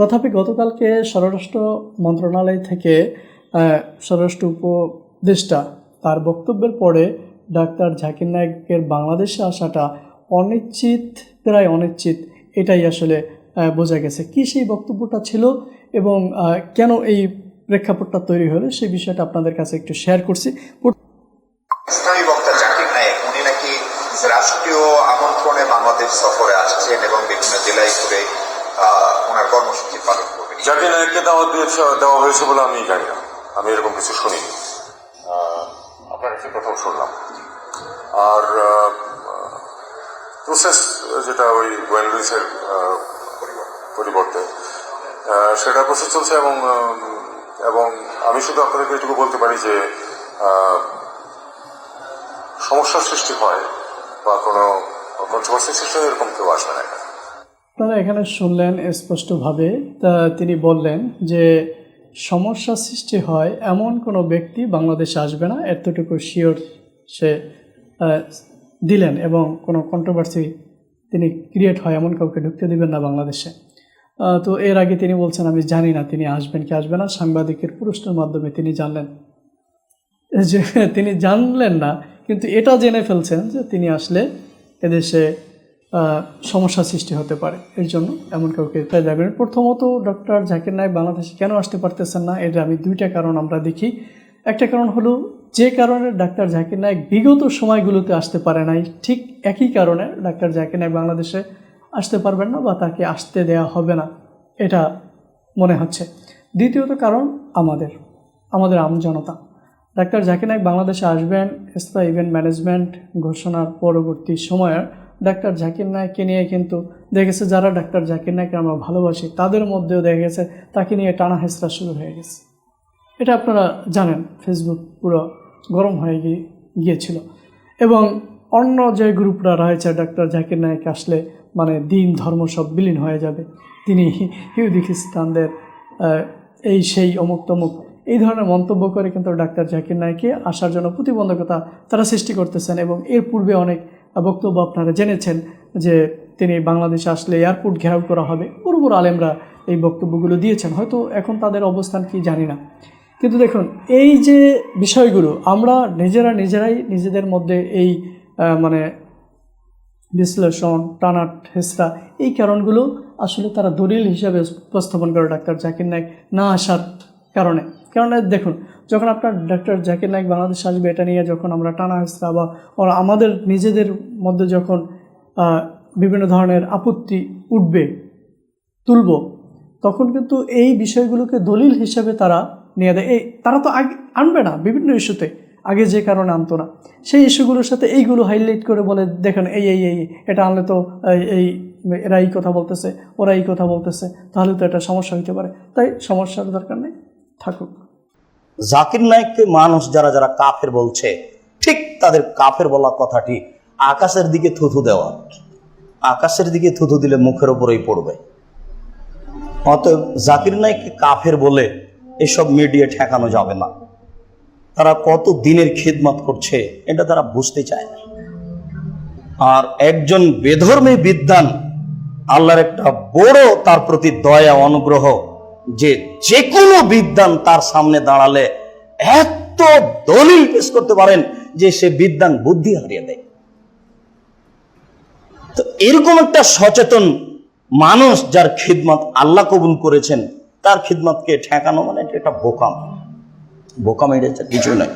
তথাপি গতকালকে স্বরাষ্ট্র মন্ত্রণালয় থেকে স্বরাষ্ট্র উপদেষ্টা তার বক্তব্যের পরে ডাক্তার জাকির নায়কের বাংলাদেশে আসাটা অনিশ্চিত, প্রায় অনিশ্চিত, এটাই আসলে বোঝা গেছে। কি সেই বক্তব্যটা ছিল এবং কেন এই প্রেক্ষাপটটা তৈরি হলো সেই বিষয়টা আপনাদের কাছে একটু শেয়ার করছি। রাষ্ট্রীয় আমন্ত্রণে বাংলাদেশ সফরে আসছেন এবং বিভিন্ন জেলায় ঘুরে ওনার কর্মসূচি পালন করবেন। যাকে নায়ককে দাওয়াত দিয়েছে দেওয়া হয়েছে বলে আমি জানি না। আমি এরকম কিছু শুনিনি। আপনার কাছে প্রথম শুনলাম। আর প্রসেস যেটা ওই আহ, পরিবর্তে সেটা প্রসেস চলছে এবং এবং আমি শুধু আপনাদেরকে এটুকু বলতে পারি যে সমস্যার সৃষ্টি হয় বা কোনো কন্ট্রোভার্সি সৃষ্টি হয় এরকম কেউ আসবে না এখানে। আপনারা এখানে শুনলেন স্পষ্টভাবে, তা তিনি বললেন যে, সমস্যা সৃষ্টি হয় এমন কোনো ব্যক্তি বাংলাদেশে আসবে না, এতটুকু শিওর সে দিলেন এবং কোনো কন্ট্রোভার্সি তিনি ক্রিয়েট হয় এমন কাউকে ঢুকতে দিবেন না বাংলাদেশে। তো এর আগে তিনি বলছেন, আমি জানি না তিনি আসবেন কি আসবে না। সাংবাদিকের প্রশ্নের মাধ্যমে তিনি জানলেন, যে, তিনি জানলেন না, কিন্তু এটা জেনে ফেলছেন যে তিনি আসলে এদেশে সমস্যা সৃষ্টি হতে পারে। এর জন্য এমন কাউকে যাবেন প্রথমত ডক্টর জাকির নায়ক বাংলাদেশে কেন আসতে পারতেছেন না এটা আমি দুইটা কারণ আমরা দেখি। একটা কারণ হলো, যে কারণে ডাক্তার জাকির নায়ক বিগত সময়গুলোতে আসতে পারে নাই, ঠিক একই কারণে ডাক্তার জাকির নায়ক বাংলাদেশে আসতে পারবেন না বা তাকে আসতে দেয়া হবে না, এটা মনে হচ্ছে। দ্বিতীয়ত কারণ আমাদের আমাদের আমজনতা ডাক্তার জাকির নায়ক বাংলাদেশে আসবেন এসপা ইভেন্ট ম্যানেজমেন্ট ঘোষণার পরবর্তী সময়ে ডাক্তার জাকির নায়ককে নিয়ে কিন্তু দেখেছে, যারা ডাক্তার জাকির নায়ককে আমরা ভালোবাসি, তাদের মধ্যেও দেখা গেছে, তাকে নিয়ে টানা হেঁচড়া শুরু হয়ে গেছে। এটা আপনারা জানেন, ফেসবুক পুরো গরম হয়ে গিয়ে, গিয়েছিল। এবং অন্য যে গ্রুপরা রয়েছে, ডাক্তার জাকির নায়ক আসলে মানে দিন, ধর্ম সব বিলীন হয়ে যাবে। তিনি ইহুদি খ্রিস্টানদের এই সেই অমুক তমুক, এই ধরনের মন্তব্য করে কিন্তু ডাক্তার জাকির নায়ককে আসার জন্য প্রতিবন্ধকতা তারা সৃষ্টি করতেছেন। এবং এর পূর্বে অনেক বক্তব্য আপনারা জেনেছেন যে তিনি বাংলাদেশে আসলে এয়ারপোর্ট ঘেরাও করা হবে। বড় বড় আলেমরা এই বক্তব্যগুলো দিয়েছেন। হয়তো এখন তাদের অবস্থান কি জানি না। কিন্তু দেখুন, এই যে বিষয়গুলো, আমরা নিজেরা নিজেরাই নিজেদের মধ্যে এই মানে বিশ্লেষণ, টানাট হেসরা এই কারণগুলো আসলে তারা দলিল হিসাবে উপস্থাপন করে ডাক্তার জাকির নায়ক না আসার কারণে। কারণ দেখুন যখন আপনার ডাক্তার জাকির নায়ক বাংলাদেশ আসবে, এটা নিয়ে যখন আমরা টানা হেসরা বা আমাদের নিজেদের মধ্যে যখন বিভিন্ন ধরনের আপত্তি উঠবে, তুলব, তখন কিন্তু এই বিষয়গুলোকে দলিল হিসেবে তারা নিয়ে দেয়। এই, তারা তো আগে আনবে না বিভিন্ন ইস্যুতে, আগে যে কারণে আনতো না। সেই ইস্যুগুলোর সাথে এইগুলো হাইলাইট করে বলে, দেখেন, এই এই এই, এটা আনলে তো, এই এরা এই কথা বলতেছে ওরা এই কথা বলতেছে, তাহলে তো এটা সমস্যা হতে পারে। তাই সমস্যার দরকার নেই, থাকুক। জাকির নায়েককে মানুষ যারা যারা কাফের বলছে, ঠিক তাদের কাফের বলা কথাটি আকাশের দিকে থুথু দেওয়া। আকাশের দিকে থুথু দিলে মুখের ওপরেই পড়বে। অতএব জাকির নায়েককে কাফের বলে এসব মিডিয়া ঠেকানো যাবে না। তারা কত দিনের খিদমত করছে, এটা তারা বুঝতে চায় না। আর একজন বেধর্মী বিদ্যান আল্লাহর একটা বড় তার প্রতি দয়া, অনুগ্রহ যে যে কোনো বিদ্যান তার সামনে দাঁড়ালে এত দলিল পেশ করতে পারেন যে সে বিদ্যান বুদ্ধি হারিয়ে দেয়। তো এরকম একটা সচেতন মানুষ যার খিদমত আল্লাহ কবুল করেছেন, তার খিদমতকে ঠেকানো মানে এটা একটা বোকাম। বোকাম এটা কিছু নয়।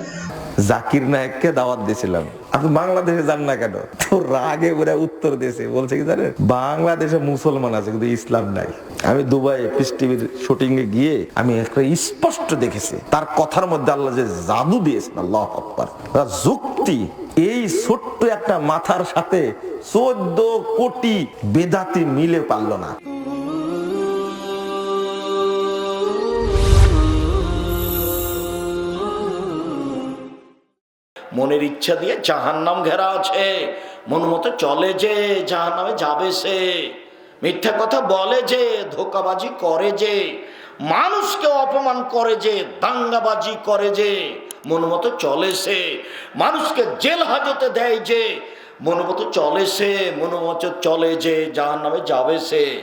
জাকির নায়ককে দাওয়াত দিয়েছিলাম। আপনি বাংলাদেশে যান না কেন? তো রাগে ওরা উত্তর দিয়েছে, বলছে কি জানেন? বাংলাদেশে মুসলমান আছে, কিন্তু ইসলাম নাই। আমি দুবাই পিস টিভির শুটিং এ গিয়ে আমি একটা স্পষ্ট দেখেছি। তার কথার মধ্যে আল্লাহ যে জাদু দিয়েছেন, আল্লাহ আকবার। যুক্তি, এই ছোট্ট একটা মাথার সাথে চোদ্দ কোটি বেদাতি মিলে পারল না। মনের ইচ্ছা দিয়ে জাহান নাম ঘেরা আছে। মন মতো চলে যে জাহান নামে যাবে সে। মিথ্যা কথা বলে যে, ধোকাবাজি করে যে। মানুষকে অপমান করে যে, দাঙ্গাবাজি করে যে। মন মতো চলে সে। মানুষকে জেল হাজতে দেয় যে। মন মতো চলে সে, মন মতো চলে যে জাহান নামে যাবে সে।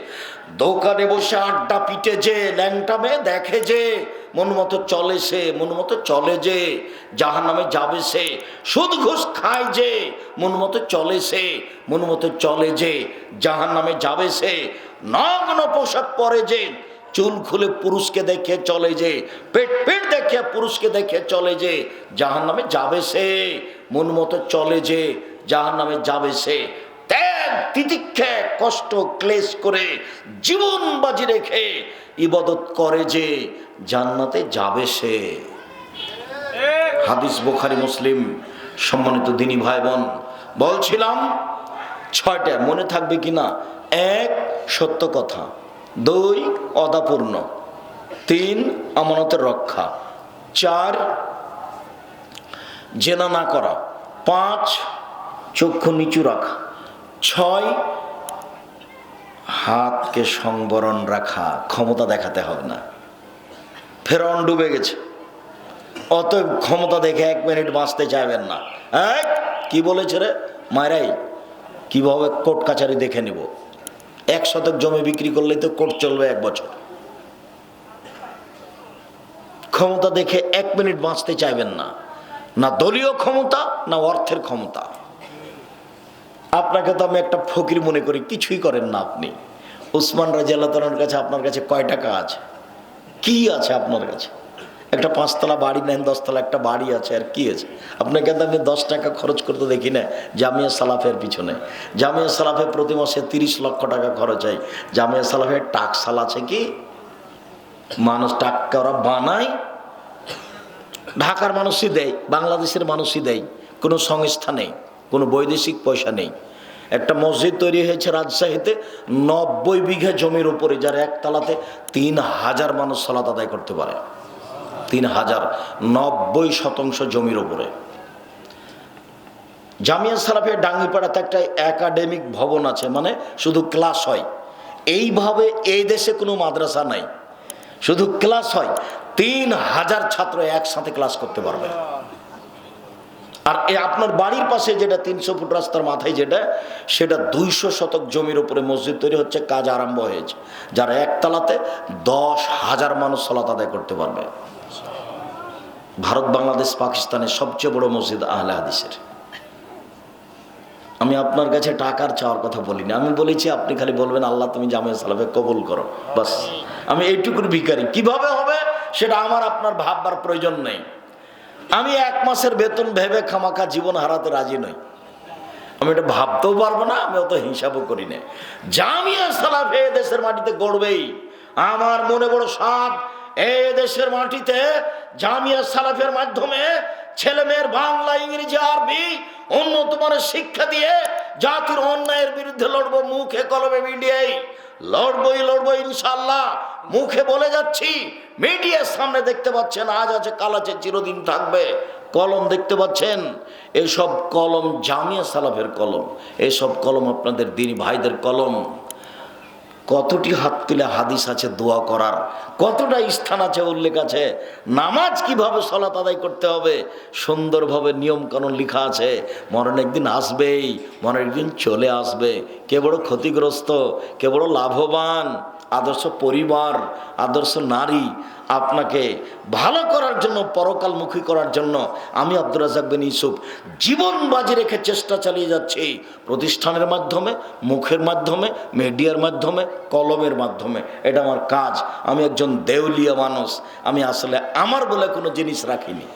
দোকানে বসে আড্ডা পিটে যে, ল্যাংটা মেয়ে দেখে যে। মন মতো চলে সে, মন মতো চলে যে জাহান নামে যাবে সে, সুদ ঘুষ খায় যে, মন মতো চলে সে, মন মতো চলে যে যাহার নামে যাবে সে, নগ্ন পোশাক পরে যে, চুল খুলে পুরুষকে দেখে চলে যে, পেট পেট দেখে পুরুষকে দেখে চলে যে যাহার নামে যাবে সে, মন মতো চলে যে যাহার নামে যাবে সে ত্যাগ কষ্ট ক্লেশ করে জীবন বাজি রেখে ইবাদত করে যে জান্নাতে যাবে সে। হাদিস বোখারি, মুসলিম, সম্মানিত দিনী ভাই বোন বলছিলাম, ছয়টা, মনে থাকবে কিনা এক, সত্য কথা। দুই, অদাপূর্ণ। তিন, আমানতের রক্ষা। চার, জেনা না করা। পাঁচ, চক্ষু নিচু রাখা। ছয় হাতকে সংবরণ রাখা ক্ষমতা দেখাতে হবে না। ফেরন ডুবে গেছে। অত ক্ষমতা দেখে এক মিনিট বাঁচতে চাইবেন না। এই, কি বলেছে রে? মায়েরাই কীভাবে কোর্ট কাছারি দেখে নিব? এক শতক জমি বিক্রি করলেই তো কোর্ট চলবে এক বছর। ক্ষমতা দেখে এক মিনিট বাঁচতে চাইবেন না। না দলীয় ক্ষমতা না অর্থের ক্ষমতা। আপনাকে তো আমি একটা ফকির মনে করি, কিছুই করেন না আপনি। উসমান রাজিয়াল্লাহর কাছে আপনার কাছে কয় টাকা আছে? কি আছে আপনার কাছে? একটা পাঁচতলা বাড়ি নেন, দশতলা একটা বাড়ি আছে, আর কি আছে? আপনাকে তো আমি দশ টাকা খরচ করতে দেখি না, জামিয়া সালাফের পিছনে। জামিয়া সালাফে প্রতি মাসে তিরিশ লক্ষ টাকা খরচ হয়। জামিয়া সালাফের টাকসাল আছে কি? মানুষ টাকা ওরা বানায়, ঢাকার মানুষই দেয়, বাংলাদেশের মানুষই দেয়, কোনো সংস্থা নেই। কোনো বৈদেশিক পয়সা নেই। একটা মসজিদ তৈরি হয়েছে রাজশাহীতে, নব্বই বিঘা জমির উপরে, যার একতলাতে তিন হাজার মানুষ সালাত আদায় করতে পারে। তিন হাজার নব্বই শতাংশ জমির উপরে। জামিয়া সালাফের ডাঙ্গিপাড়াতে একটা একাডেমিক ভবন আছে মানে শুধু ক্লাস হয়। এইভাবে এই দেশে কোনো মাদ্রাসা নাই। শুধু ক্লাস হয়, তিন হাজার ছাত্র একসাথে ক্লাস করতে পারবে। আর এ আপনার বাড়ির পাশে যেটা তিনশো ফুট রাস্তার মাথায় যেটা, সেটা দুইশো শতক জমির উপরে মসজিদ তৈরি হচ্ছে, কাজ আরম্ভ হয়েছে। যারা একতলাতে দশ হাজার মানুষ সলাত আদায় করতে পারবে। ভারত, বাংলাদেশ, পাকিস্তানের সবচেয়ে বড় মসজিদ আহলে হাদিসের। আমি আপনার কাছে টাকার চাওয়ার কথা বলিনি। আমি বলেছি, আপনি খালি বলবেন, আল্লাহ, তুমি জামিয়া সালাফে কবুল করো। বাস, আমি এইটুকুর ভিখারি। কীভাবে হবে, সেটা আমার, আপনার ভাববার প্রয়োজন নেই। আমি এক মাসের বেতন ভেবে খামাখা জীবন হারাতে রাজি নই। আমি এটা ভাবতেও পারব না, আমি অত হিসাবও করি না। জামিয়া সালাফে দেশের মাটিতে গড়বেই। আমার মনে বড় সাপ এ দেশের মাটিতে জামিয়া সালাফের মাধ্যমে ছেলে মেয়ের বাংলা, ইংরেজি, আরবি উন্নত মানের শিক্ষা দিয়ে জাতির অন্যায়ের বিরুদ্ধে লড়বো মুখে কলমে মিডিয়ায়। লড়বই লড়বই ইনশাল্লাহ মুখে বলে যাচ্ছি, মিডিয়ার সামনে দেখতে পাচ্ছেন, আজ আছে, কাল আছে, চিরদিন থাকবে। কলম দেখতে পাচ্ছেন, এসব কলম জামিয়া সালাফের কলম, এসব কলম আপনাদের দিনী ভাইদের কলম। কতটি হাত তুলে হাদিস আছে, দোয়া করার? কতটা স্থান আছে, উল্লেখ আছে? নামাজ কীভাবে সলাত আদায় করতে হবে? সুন্দরভাবে নিয়মকানুন লেখা আছে। মরণ একদিন আসবেই, মরণ একদিন চলে আসবে। কে বড় ক্ষতিগ্রস্ত, কে বড় লাভবান? আদর্শ পরিবার, আদর্শ নারী আপনাকে ভালো করার জন্য, পরকালমুখী করার জন্য আমি আব্দুর রাজাক বিন ইউসুফ জীবন বাজি রেখে চেষ্টা চালিয়ে যাচ্ছি। প্রতিষ্ঠানের মাধ্যমে, মুখের মাধ্যমে, মিডিয়ার মাধ্যমে, কলমের মাধ্যমে। এটা আমার কাজ। আমি একজন দেউলিয়া মানুষ। আমি আসলে আমার বলে কোনো জিনিস রাখিনি।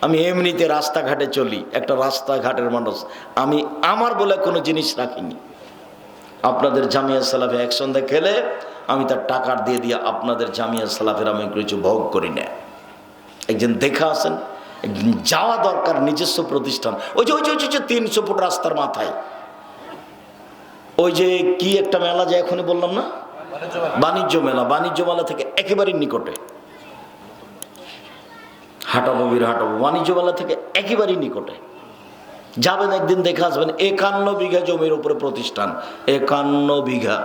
আমি এমনিতে রাস্তাঘাটে চলি। একটা রাস্তাঘাটের মানুষ। আমি আমার বলে কোনো জিনিস রাখিনি। আপনাদের জামিয়া সালাফে একসঙ্গে খেলে আমি তার টাকার দিয়ে দিয়ে আপনাদের জামিয়া সালাফের আমি কিছু ভোগ করি না। একজন দেখা আসেন একদিন যাওয়া দরকার নিজস্ব প্রতিষ্ঠান। ওই যে ওই যে ওই যে তিনশো ফুট রাস্তার মাথায়। ওই যে কি একটা মেলা যে এখনই বললাম না? বাণিজ্য মেলা। বাণিজ্য মেলা থেকে একেবারেই নিকটে। হাঁটাবো বীর হাঁটাবো বাণিজ্য মেলা থেকে একেবারেই নিকটে। যাবেন একদিন দেখে আসবেন একান্ন বিঘা জমির উপরে প্রতিষ্ঠান। একান্ন বিঘা।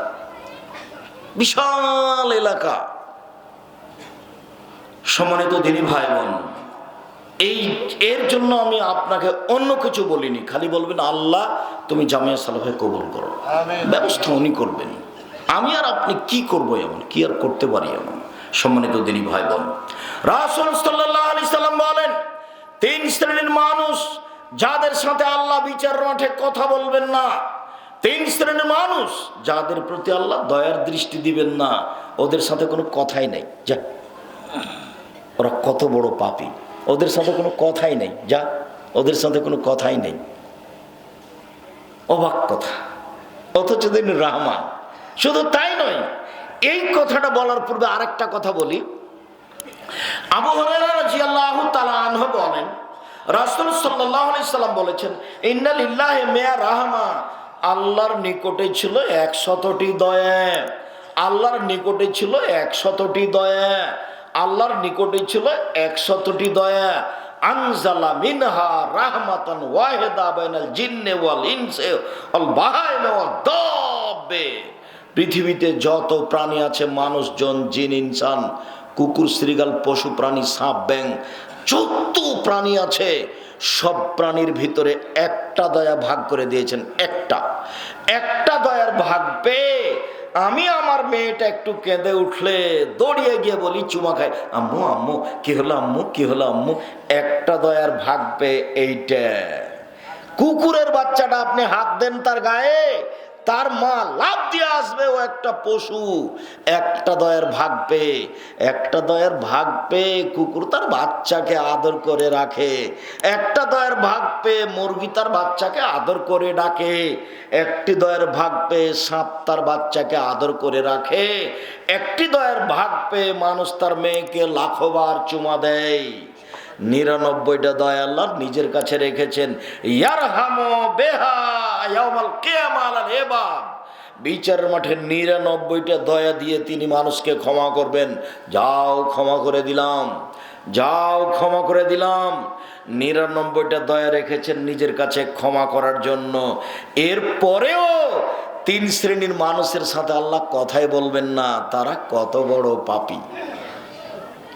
বিশাল এলাকা। সম্মানিত দিনী ভাই বোন এই এর জন্য আমি আপনাকে অন্য কিছু বলিনি খালি বলবেন আল্লাহ তুমি জামিয়া সালাফে কবুল করো। ব্যবস্থা উনি করবেন। আমি আর আপনি কি করব এমন? কি আর করতে পারি এমন? সম্মানিত দিনী ভাই বোন রাসুল সাল্লাহ আলি সাল্লাম বলেন তিন শ্রেণির মানুষ যাদের সাথে আল্লাহ বিচার মাঠে কথা বলবেন না, তিন শ্রেণির মানুষ, যাদের প্রতি আল্লাহ দয়ার দৃষ্টি দিবেন না, ওদের সাথে কোনো কথাই নেই। যা। ওরা কত বড় পাপী। ওদের সাথে কোনো কথাই নেই। যা। ওদের সাথে কোনো কথাই নেই। অবাক কথা। অথচ তিনি রহমান শুধু তাই নয়, এই কথাটা বলার পূর্বে আরেকটা কথা বলি। আবু আনহু বলেন রাসূল সাল্লাম বলেছেন মিয়া রাহমা। আল্লাহর নিকটে ছিল একশতটি দয়া। আল্লাহর নিকটে ছিল একশতটি দয়া। আল্লাহর নিকটে ছিল একশতটি দয়া। আনজালা মিনহা দাব্বে। পৃথিবীতে যত প্রাণী আছে, মানুষজন, জিন, ইনসান, কুকুর, শ্রীগাল, পশু, প্রাণী, সাপ ব্যাং যত প্রাণী আছে। সব প্রাণীর ভিতরে একটা দয়া ভাগ করে দিয়েছেন, একটা। একটা দয়ার ভাগ পেয়ে আমি আমার মেয়েটা একটু কেঁদে উঠলে, দৌড়িয়ে গিয়ে বলি, চুমা খাই আম্মু আম্মু, কি হলো আম্মু, কি হলো আম্মু? একটা দয়ার ভাগ পেয়ে এইটা। কুকুরের বাচ্চাটা আপনি হাত দেন তার গায়ে তার মা লাভ দিয়ে আসবে, ও একটা পশু, একটা দয়ের ভাগ পেয়ে, একটা দয়ের ভাগ পেয়ে কুকুর তার বাচ্চাকে আদর করে রাখে, একটা দয়ের ভাগ পেয়ে মুরগি তার বাচ্চাকে আদর করে ডাকে, একটি দয়ের ভাগ পেয়ে সাপ তার বাচ্চাকে আদর করে রাখে, একটি দয়ের ভাগ পেয়ে মানুষ তার মেয়েকে লাখোবার চুমা দেয়। নিরানব্বইটা দয়া আল্লাহ নিজের কাছে রেখেছেন। বিচারের মাঠে নিরানব্বইটা দয়া দিয়ে তিনি মানুষকে ক্ষমা করবেন। যাও, ক্ষমা করে দিলাম। যাও, ক্ষমা করে দিলাম। নিরানব্বইটা দয়া রেখেছেন নিজের কাছে ক্ষমা করার জন্য। এর পরেও তিন শ্রেণির মানুষের সাথে আল্লাহ কথাই বলবেন না, তারা কত বড় পাপী।